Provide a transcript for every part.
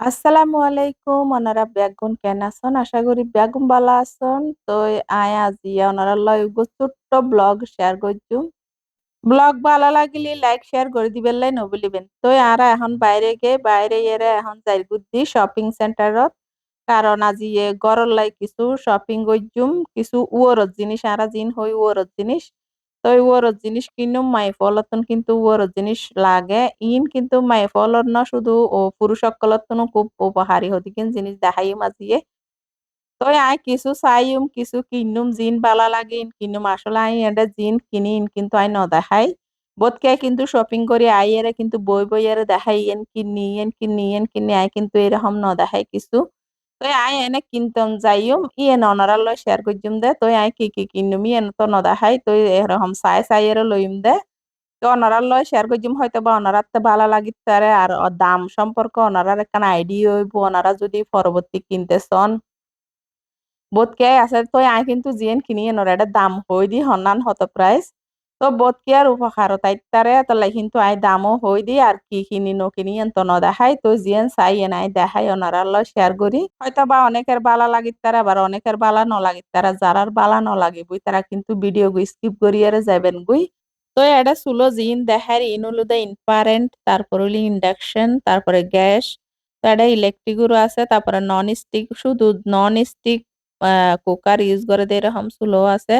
আসসালামু আলাইকুম। ওনারা বেগুন কেন আছেন? আশা করি বেগুন ভালো আছেন। তো আয় আজি ওনারা লয় ছোট্ট ব্লগ শেয়ার করছুম। ব্লগ ভালো লাগলে লাইক, শেয়ার করে দিবেন লাই নবলিবেন তো আর এখন বাইরে গে, বাইরে এরে এখন যাই বুদ্ধি শপিং সেন্টারত। কারণ আজি এ গরর লাই কিছু শপিং করছুম। কিছু উয়রত জিনিস, আর জিন হই উয়রত জিনিস। তো ওরত জিনিস কিনুম মাই ফলতন কিন্তু ওরত জিনিস লাগে। ইন কিন্তু মাই ফলর না, শুধু ও পুরুষ সকলতন খুব উপহারী হতি কিন জিনিস দেখাই মাজিয়ে। তো আই কিছু চাইম কিছু কিনুম, জিন বালা লাগে, ইন কিনুম। আসলে আই এটা জিন কিনি, ইন কিন্তু আই ন দেখাই। বোধকে কিন্তু শপিং করি, আই এরে কিন্তু বই বই এর দেখাই এন কিনি এন কিনি এন কিনি, আই কিন্তু এরকম ন দেখাই কিছু। তো আই এনে কিনতম যাইম ইয়ে ননারার লয় শেয়ার করছিম দে তো আই কি কি কিনুম ইয়ে তো নদাহাই তো এরকম সাই সাই এর লইম দে তো অনারার লয় শেয়ার করছিম হয়তো বা অনারাতে ভালো লাগিতারে আর দাম সম্পর্কে অনারার একখান আইডি হইব ওনারা যদি পরবর্তী কিনতে চন বোধকে আছে তো আই কিন্তু জিয়েন কিনি এনর এটা দাম হই দি হনান হত প্রাইস তো বোধ কি আর উপকার তাইতারে তাহলে কিন্তু আই দামও হই দি আর কি কিনি ন কিনি এন্ত ন দেখাই তো জিয়েন চাই আই দেখাই ওনারার লয় শেয়ার করি হয়তো বা অনেকের বালা লাগিত তারা আবার অনেকের বালা ন লাগিত তারা যারার বালা ন লাগিবই তারা কিন্তু ভিডিও গুই স্কিপ করি করিয়ারে যাবেন গুই তো এটা সুলো জিন দেখার ইন হলো দা ইনপারেন্ট তারপর হলো ইন্ডাকশন তারপরে গ্যাস তো এটা ইলেকট্রিকেরও আছে তারপরে নন স্টিক শুধু নন স্টিক কুকার ইউজ করে দিয়ে এরকম সুলো আছে।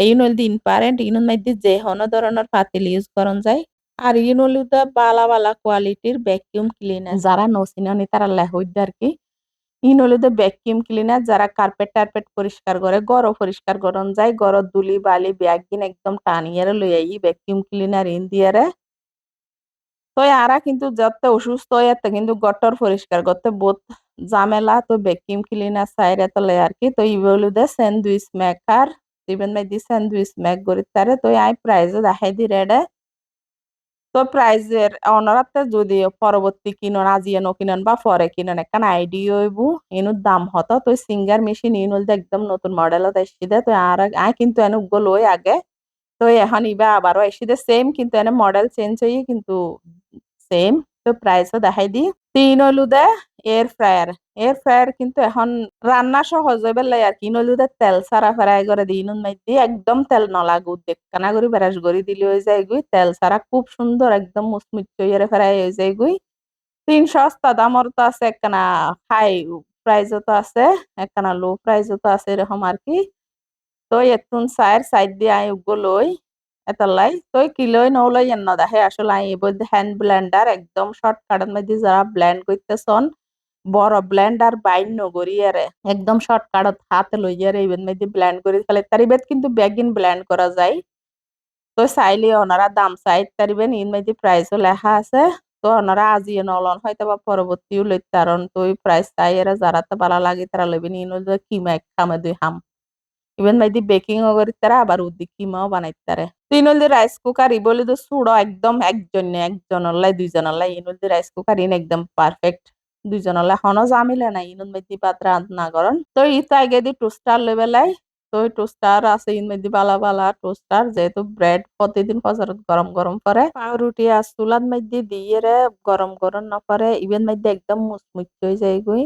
এই হলদি ইনপারেন্ট ইনুন মধ্যে যে হন ধরনের পাতিল ইউজ করন যায় আর হলুদা বালা বালা কোয়ালিটির ভ্যাকিউম ক্লিনার যারা নসিনি তারা লেহইদ আর কি হলুদে ভ্যাকিউম ক্লিনার যারা কার্পেট টার্পেট পরিষ্কার করে গড় পরিষ্কার করন যায় গড় দুলি বালি ব্যাগ ব্যাগিন একদম টানিয়ে লই আই ভ্যাকিউম ক্লিনার ইন দিয়ারে তো আরা কিন্তু যত অসুস্থ হয়ে কিন্তু গটর পরিষ্কার করতে বহুত ঝামেলা তো ভ্যাকিউম ক্লিনার সাইরে তলে আর কি তো ইবলুদে স্যান্ডউইচ মেকার ইভেন মাই দি স্যান্ডউইচ মেক করি তারে তো আই প্রাইজ দেখাই দি রেডে তো প্রাইজের অনারাতে যদি পরবর্তী কিনন আজিয়ে কিনন বা পরে কিনন, একখান আইডিয়া হইব ইনুর দাম হতো। তো সিঙ্গার মেশিন ইনুল একদম নতুন মডেলত এসি দে, তো আর আই কিন্তু এনে লই আগে। তো এখন ইবা আবারও এসি দে সেম কিন্তু এনে মডেল চেঞ্জ হয়ে কিন্তু সেম তো প্রাইসও দেখাই দি তিন হলুদে এয়ার ফ্রায়ার এয়ার ফ্রায়ার কিন্তু এখন রান্না সহজ হয়ে লাই আর কি। নলুদে তেল সারা ফ্রাই করে দিই, নুন মাইদি একদম তেল নলাগু। দেখানা করি, বেরাস করি দিলে হয়ে যায় গুই তেল সারা খুব সুন্দর একদম মুচমুচ হয়ে ফ্রাই হয়ে যায় গুই তিন সস্তা দামর তো আছে একখানা হাই প্রাইজও তো আছে, একখানা লো প্রাইজও তো আছে এরকম আর কি। তো এতুন সাইড সাইড দিয়ে আই উগো লই এতলাই। তই কিলোই নলই এন্ন দেখে আসলে আই এবার হ্যান্ড ব্লেন্ডার একদম শর্টকাটের মধ্যে যারা ব্লেন্ড করতেছন বড় ব্লেন্ডার বাইন নগরিয়ারে একদম শর্টকাটত হাতে লইয়ারে ইবেন মধ্যে ব্লেন্ড করে ফেলে। তার ইবেদ কিন্তু ব্যাগিন ব্লেন্ড করা যায়। তো চাইলে ওনারা দাম চাই তারিবেন ইন মধ্যে প্রাইসও লেখা আছে। তো ওনারা আজিয়ে নলন হয়তো বা পরবর্তীও লইতে কারণ তো ওই প্রাইস চাই এরা, যারা তো ভালো লাগে, তারা লইবেন ইন কিমা এক খামে দুই হাম ইভেন মাইদি বেকিং করিতারা আবার উদ্দি কিমাও বানাইতারে তিনলদি রাইস কুকার ইবলি তো সুড়ো একদম একজন একজনলাই দুইজনলাই ইনলদি রাইস কুকার ইন একদম পারফেক্ট দুইজনলাই এখনও জামিলে নাই ইনুন মেদি পাত রান্না করন তো ইতা আগে দি টোস্টার লেবেলাই তো টোস্টার আছে ইন মেদি বালা বালা টোস্টার যেহেতু ব্রেড প্রতিদিন বাজারত গরম গরম করে পাউরুটি আর চুলাত মধ্যে দিয়ে গরম গরম না করে ইভেন মধ্যে একদম মুচমুচ হয়ে যায় গুই